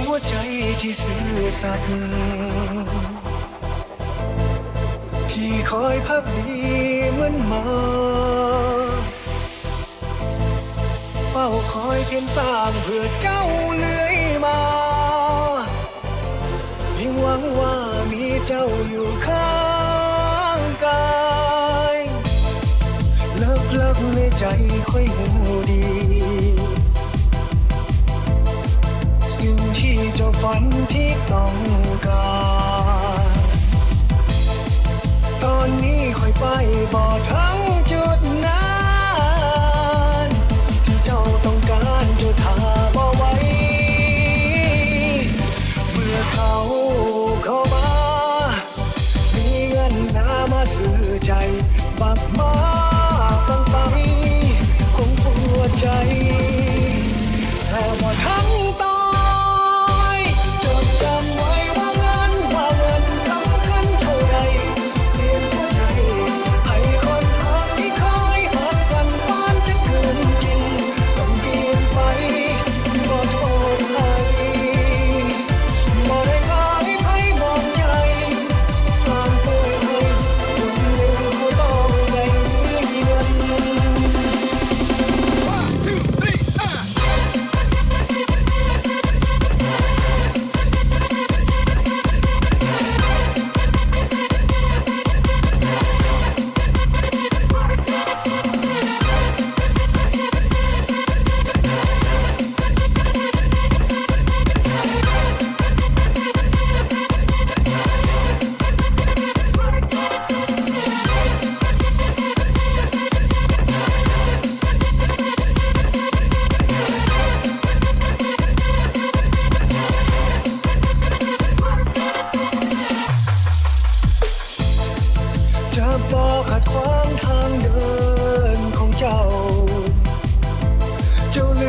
หัวใจที่ซื่อสัตย์ที่คอยพักดีเหมือนมาเฝ้าคอยเพียงสร้างเพื่อเจ้าเลื่อยมาเพียงหวังว่ามีเจ้าอยู่ข้างกายเลิกเลิกในใจค่อยหูดี ฝันที่ต้องการตอนนี้ค่อยไปบอกทั้งจุดนั้นที่เจ้าต้องการเจ้าทาบ่ไว้ เมื่อเขาเข้ามา มีเงินหนามาซื้อใจบักมา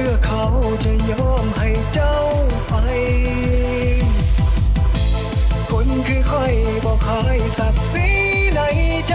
เจ้าเลือเขาจะยอมให้เจ้าไป คนคือค่อยบอกขายสักสีในใจ